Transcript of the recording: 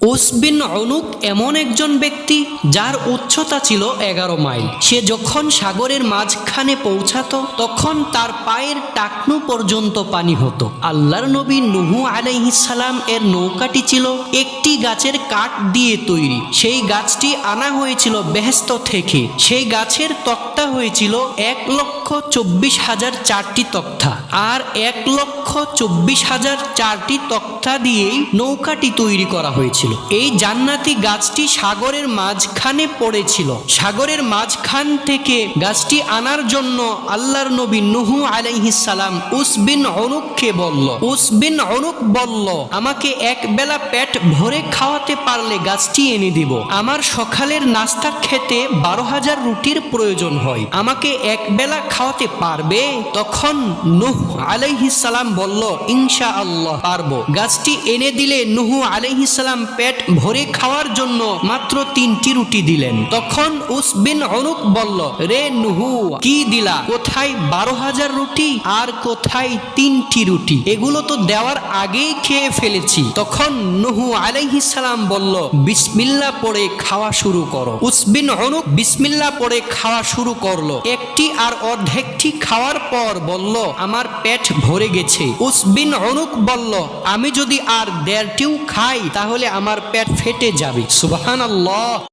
উসবিন অনুক এমন একজন ব্যক্তি যার উচ্চতা ছিল এগারো মাইল। সে যখন সাগরের মাঝখানে পৌঁছাত, তখন তার পায়ের টাকনু পর্যন্ত পানি হতো। আল্লাহর নবী নুহু আলাইহিসালাম এর নৌকাটি ছিল একটি গাছের কাঠ দিয়ে তৈরি। সেই গাছটি আনা হয়েছিল বেহেস্ত থেকে। সেই গাছের তক্তা হয়েছিল এক লক্ষ চব্বিশ হাজার চারটি তক্তা আর এক লক্ষ চব্বিশ হাজার চারটি তক্তা দিয়েই নৌকাটি তৈরি করা হয়েছিল। এই জান্নাতি গাছটি সাগরের মাঝখানে পড়েছিল। সাগরের মাঝখান থেকে গাছটি আনার জন্য আল্লাহর নবী নুহু আলাইহিস সালাম উসবিন অনুককে বলল উসবিন অনুক বলল, আমাকে এক বেলা পেট ভরে খাওয়াতে পারলে গাছটি এনে দিব। আমার সকালের নাস্তা খেতে বারো হাজার রুটির প্রয়োজন হয়। আমাকে এক বেলা খাওয়াতে পারবে, তখন নুহ সালাম বলল ইনশা আল্লাহ পারব। গাছটি এনে দিলে নুহু সালাম পেট ভরে খাওয়ার জন্য মাত্র তিনটি রুটি দিলেন। তখন উসবিন অনুক বলল, রে নুহু, কি দিলা? কোথায় বারো হাজার রুটি আর কোথায় তিনটি রুটি? এগুলো তো দেওয়ার আগেই খেয়ে ফেলেছি। তখন নুহু সালাম বলল, বিসমিল্লা পড়ে খাওয়া শুরু করো। উসবিন অনুক বিসমিল্লা পড়ে খাওয়া শুরু করল। একটি আর অর্ধেকটি খাওয়ার পর বলল, আমার পেট ভরে গেছে। উসবিন অনুক বলল, আমি যদি আর দেড়টিও খাই, তাহলে আমার পেট ফেটে যাবে। সুবহান